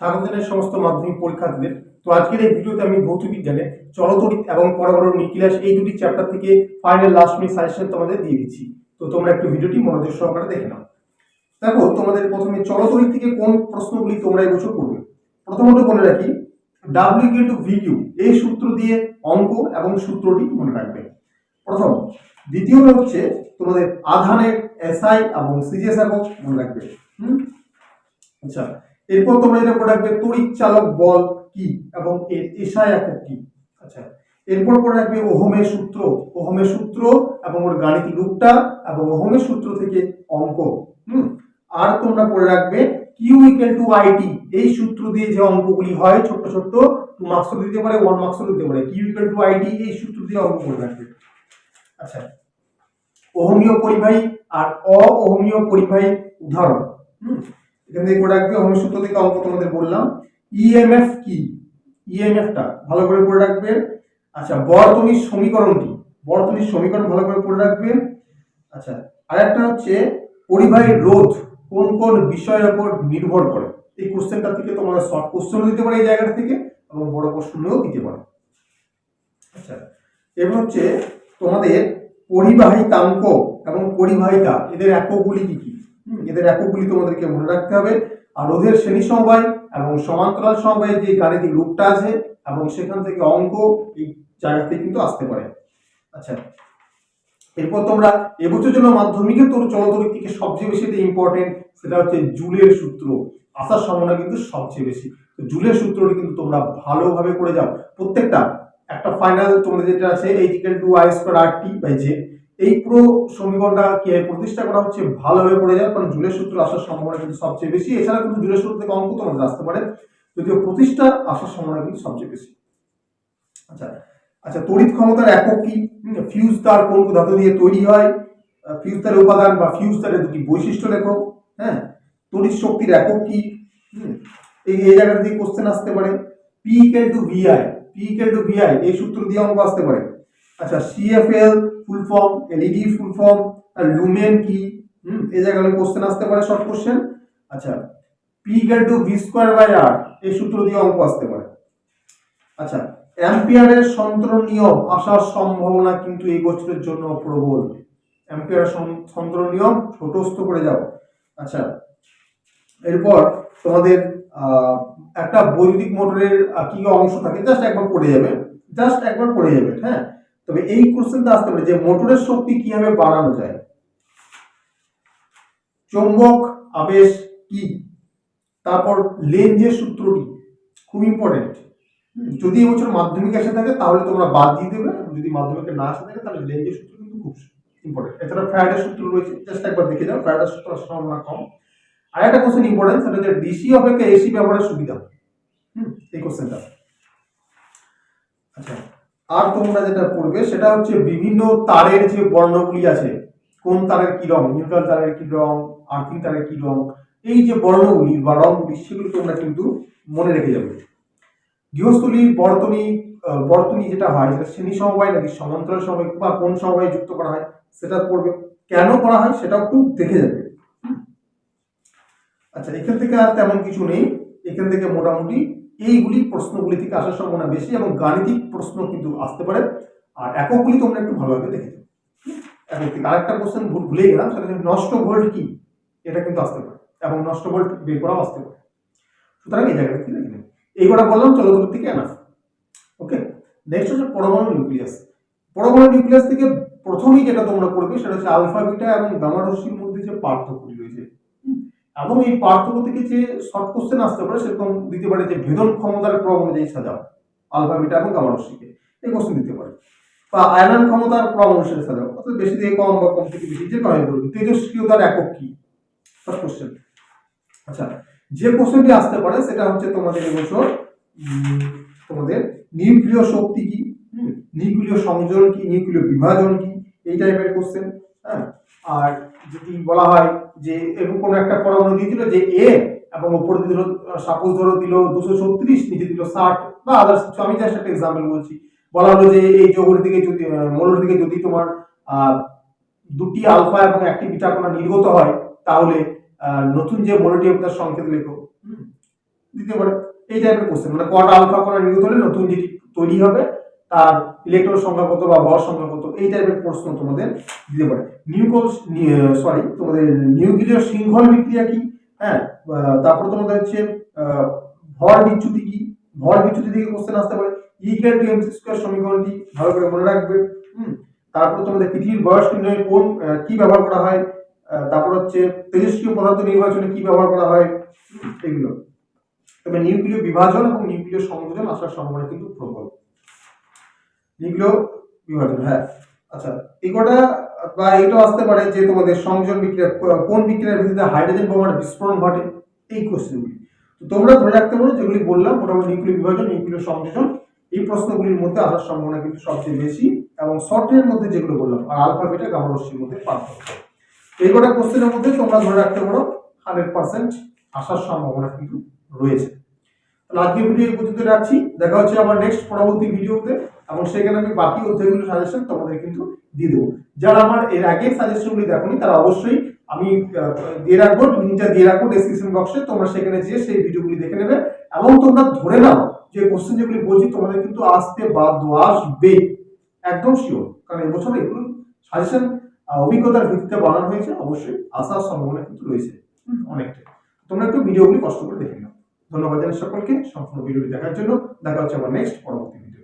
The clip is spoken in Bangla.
স্বাগত জানাই সমস্ত মাধ্যমিক পরীক্ষার্থীদের। তো আজকের এই ভিডিওতে আমি ভৌত বিজ্ঞানে চলতরিৎ এবং বড় নিউক্লিয়াস এই দুটি চ্যাপ্টার থেকে ফাইনাল লাস্ট মিনিট সাজেশন তোমাদের দিয়ে দিচ্ছি। তো তোমরা একটু ভিডিওটি মনোযোগ সহকারে দেখে নাও। দেখো, তোমাদের প্রথমে চলতরিৎ থেকে কোন প্রশ্নগুলি তোমরা এই বছর করবে? প্রথমত বলে রাখি W equal to V Q এই সূত্র দিয়ে অঙ্ক এবং সূত্রটি মনে রাখবে। প্রথম, দ্বিতীয় হচ্ছে তোমাদের আধানের এসআই এবং সিজিএস একক মনে রাখবে। হুম? আচ্ছা এরপর তোমরা যেটা পড়ে রাখবে, তড়িৎ চালক বল কি এবং এর এসআই একক কি? আচ্ছা এরপর পড়ে রাখবে ওহমের সূত্র। ওহমের সূত্র এবং ওর গাণিতিক রূপটা এবং ওহমের সূত্র থেকে অঙ্ক। হুম? আর তোমরা পড়ে রাখবে কিউ ইকুয়াল টু আইটি এই সূত্র দিয়ে যে অঙ্কগুলি হয়, ছোট্ট ছোট্ট টু মার্কসও দিতে পারে ওয়ান মার্কসও দিতে পারে। কিউ ইকুয়াল টু আইটি এই সূত্র দিয়ে অঙ্ক করে রাখবে। আচ্ছা ওহমীয় পরিবাহী আর অওহমীয় পরিবাহী উদাহরণ। হুম? এখান থেকে করে রাখবে ওহমের সূত্র থেকে অঙ্ক তোমাদের বললাম। ইএমএফ কি? ইএমএফটা ভালো করে পড়ে রাখবে। আচ্ছা বর্তনীর সমীকরণ কি বর্তনীর সমীকরণ ভালো করে পড়ে রাখবে। আচ্ছা আরেকটা হচ্ছে পরিবাহী রোধ কোন কোন বিষয়ের উপর নির্ভর করে? এই কোশ্চেনটা থেকে তোমরা শর্ট কোশ্চেনও দিতে পারে এই জায়গাটা থেকে এবং বড় প্রশ্নও দিতে পারে। আচ্ছা এবার হচ্ছে তোমাদের পরিবাহী পরিবাহিতাঙ্ক এবং পরিবাহিতা, এদের এককগুলি কি কি? এদের এককগুলি তোমাদেরকে মনে রাখতে হবে। আর রোধের শ্রেণি সমবায় এবং সমান্তরাল সমবায়ের যে গাণিতিক রূপটা আছে এবং সেখান থেকে অঙ্ক এই জায়গাতে কিন্তু আসতে পারে। আচ্ছা এরপর তোমরা এবছর জন্য মাধ্যমিকে তোর চলতরিক সবচেয়ে বেশি ইম্পর্টেন্ট সেটা হচ্ছে জুলের সূত্র। আসার সম্ভাবনা কিন্তু সবচেয়ে বেশি। তো জুলের সূত্রটি কিন্তু তোমরা ভালোভাবে করে যাও। প্রত্যেকটা, একটা ফাইনাল তোমাদের যেটা আছে H to I square R T by J এই পুরো সমীকরণটা কি প্রতিষ্ঠা করা হচ্ছে ভালোভাবে পড়ে যায় কারণ জুলের সূত্র আসার সম্ভাবনা কিন্তু সবচেয়ে বেশি। এছাড়া কিন্তু জুলের সূত্র থেকে অঙ্ক তোমাদের আসতে পারে যদিও প্রতিষ্ঠা আসার সম্ভাবনা কিন্তু সবচেয়ে বেশি। আচ্ছা আচ্ছা তড়িৎ ক্ষমতার একক কি? ফিউজ তার কোন ধাতু দিয়ে তৈরি হয়? ফিউজ তারের উপাদান বা ফিউজ তারের দুটি বৈশিষ্ট্য লেখো হ্যাঁ? তড়িৎ শক্তির একক কি? এই এই জায়গা দিয়ে কোশ্চেন আসতে পারে। P equal to V I P equal to V I এই সূত্র দিয়ে অঙ্ক আসতে পারে। আচ্ছা CFL full form LED full form lumen কি? হুম, এই জায়গায় কোশ্চেন আসতে পারে শর্ট কোশ্চেন আচ্ছা P equal to V square by R এই সূত্র দিয়ে অঙ্ক আসতে পারে। আচ্ছা অ্যাম্পিয়ারের সন্তরণ নিয়ম আসার সম্ভাবনা কিন্তু এই বছরের জন্য প্রবল। অ্যাম্পিয়ারের সন- সন্তরণ নিয়ম ছোটস্থ করে যাও। আচ্ছা এরপর তোমাদের একটা বৈদ্যুতিক মোটরের কি অংশ থাকে? জাস্ট একবার পড়ে যাবে। জাস্ট একবার পড়ে যাবে হ্যাঁ? তবে এই কোশ্চেনটা আসতে পারে যে মোটরের শক্তি কীভাবে বাড়ানো যায়? চৌম্বক আবেশ কি তারপর লেঞ্জের সূত্রটি খুব ইম্পর্টেন্ট যদি এবছর মাধ্যমিক এসে থাকে, তাহলে তোমরা বাদ দিয়ে দেবে। যদি মাধ্যমিকে না আসে থাকে, তাহলে লেঞ্জের সূত্র কিন্তু খুব ইম্পর্টেন্ট এছাড়া ফ্রাইডের সূত্র রয়েছে। জাস্ট একবার দেখে যাও ফ্রাইডের সূত্র সম্ভাবনা কম। আর একটা কোশ্চেন ইম্পর্টেন্ট সেটা হচ্ছে ডিসি অপেক্ষা এসি ব্যবহারের সুবিধা। হুম, এই কোশ্চেনটা আচ্ছা আর তোমরা যেটা পড়বে, সেটা হচ্ছে বিভিন্ন তারের যে বর্ণগুলি আছে। কোন তারের কি রং? নিউট্রাল তারের কি রং? আর্থিং তারের কি রং? এই যে বর্ণগুলি বা রংগুলি, সেগুলো তোমরা কিন্তু মনে রেখে যাবে। গৃহস্থলী, বর্তনী বর্তনী যেটা হয়, সেটা শ্রেণি সমবায় নাকি সমান্তরাল সমবায়, বা কোন সমবায় যুক্ত করা হয়, সেটা পড়বে। কেন করা হয় সেটাও একটু দেখে যাবে। আচ্ছা এখান থেকে আর তেমন কিছু নেই। এখান থেকে মোটামুটি এইগুলি প্রশ্নগুলি থেকে আসার সম্ভাবনা বেশি এবং গাণিতিক প্রশ্ন কিন্তু আসতে পারে। আর এককগুলি তোমরা একটু ভালোভাবে দেখে একক থেকে আরেকটা কোশ্চেন ভুল ভুলে গেলাম সেটা নষ্ট ভোল্ট কি? এটা কিন্তু আসতে পারে এবং নষ্ট ভোল্ট বের করাও আসতে পারে। সুতরাং এই জায়গাটা কি দেখে নেবে এইবার বললাম চলো দূর থেকে এনাফ। ওকে? নেক্সট হচ্ছে পরমাণু নিউক্লিয়াস। পরমাণু নিউক্লিয়াস থেকে প্রথমেই যেটা তোমরা পড়বে সেটা হচ্ছে আলফা বিটা এবং গামা রশ্মির মধ্যে যে হুম, এবং এই পার্থক্য থেকে যে শর্ট কোশ্চেন আসতে পারে, সেরকম দিতে পারে যে ভেদন ক্ষমতার ক্রম অনুযায়ী সাজাও আলফা বিটা এবং গামা রশ্মিকে এই কোশ্চেন দিতে পারে। বা আয়রন ক্ষমতার ক্রম অনুসারে সাজাও, অর্থাৎ বেশি থেকে কম বা কম থেকে বেশি, যে কমে বলবে, তেজস্ক্রিয়তার একক কি? ফার্স্ট কোশ্চেন আচ্ছা যে কোশ্চেনটি আসতে পারে, সেটা হচ্ছে তোমাদের এবছর তোমাদের নিউক্লিয় শক্তি কি? নিউক্লিয় সংযোজন কি, নিউক্লিয় বিভাজন কি? এই টাইপের কোশ্চেন আর যদি বলা হয় যে এরকম কোনো একটা পরমাণু দিয়ে দিল যে এ এবং উপরে দিল সাপোজ ধরো দিল দুশো ছত্রিশ, নিচে দিল ষাট বা আদার্স কিছু। আমি জাস্ট একটা এক্সাম্পল বলছি। বলা হলো যে এই যৌগের দিকে যদি মৌলের দিকে যদি তোমার দুটি আলফা এবং একটি বিটা কণা নির্গত হয়, তাহলে নতুন যে মনোটিয়াম তার সংকেত লেখো। দিতে পারে এই টাইপের কোশ্চেন মানে কটা আলফা কণা নিউত হলে নতুন যেটি তৈরি হবে তার ইলেকট্রন সংখ্যা কত বা ভর সংখ্যা কত, এই টাইপের প্রশ্ন তোমাদের দিতে পারে। নিউকোস সরি তোমাদের নিউক্লিয় শৃঙ্খল বিক্রিয়া কি? হ্যাঁ তারপর তোমাদের হচ্ছে ভর বিচ্যুতি কি? ভর বিচ্যুতি থেকে কোশ্চেন আসতে পারে। ইকুয়াল টু এমসি স্কয়ার সমীকরণটি ভালো করে মনে রাখবে, হুম? তারপর তোমাদের পৃথিবীর বয়স নির্ণয়ে কোন কি ব্যবহার করা হয়? তারপর হচ্ছে তেজস্ক্রিয় পদার্থ নির্বাচনে কি ব্যবহার করা হয়? এগুলো। তবে নিউক্লিয় বিভাজন এবং নিউক্লিয় সংযোজন আসার সম্ভাবনা কিন্তু প্রবল। নিউক্লিয় বিভাজন হ্যাঁ। আচ্ছা এই কটা, বা এটা আসতে পারে যে তোমাদের সংযোজন বিক্রিয়া কোন বিক্রিয়ার ভিত্তিতে হাইড্রোজেন বোমার বিস্ফোরণ ঘটে, এই কোশ্চেনগুলি তো তোমরা ধরে রাখতে পারো যেগুলি বললাম, মোটামুটি নিউক্লিয় বিভাজন নিউক্লিয় সংযোজন, এই প্রশ্নগুলির মধ্যে আসার সম্ভাবনা কিন্তু সবচেয়ে বেশি, এবং শর্টের মধ্যে যেগুলো বললাম, আর আলফা বিটা গামা মধ্যে পার্থক্য। এই কটা কোশ্চেনের মধ্যে তোমরা ধরে রাখতে পারো হান্ড্রেড পার্সেন্ট আসার সম্ভাবনা কিন্তু রয়েছে। তাহলে আজকে ভিডিও পর্যন্ত রাখছি। দেখা হচ্ছে আমার নেক্সট পরবর্তী ভিডিওতে এবং সেখানে আমি বাকি অধ্যায়গুলো সাজেশন তোমাদের কিন্তু দিয়ে দেবো। যারা আমার এর আগে সাজেশনগুলি দেখোনি, তারা অবশ্যই আমি দিয়ে রাখব লিঙ্কটা দিয়ে রাখব ডেসক্রিপশন বক্সে তোমরা সেখানে যেয়ে সেই ভিডিওগুলি দেখে নেবে এবং তোমরা ধরে নাও যে কোশ্চেন যেগুলি বলছি, তোমাদের কিন্তু আসতে বাধ্য আসবে। একদম শিওর কারণ এবছর এগুলো সাজেশন অভিজ্ঞতার ভিত্তিতে বানানো হয়েছে। অবশ্যই আসার সম্ভাবনা কিন্তু রয়েছে। অনেকটাই। তোমরা একটু ভিডিওগুলি কষ্ট করে দেখে নাও। ধন্যবাদ জানাই সকলকে। সম্পূর্ণ ভিডিওটি দেখার জন্য দেখা হচ্ছে আমার নেক্সট পরবর্তী ভিডিও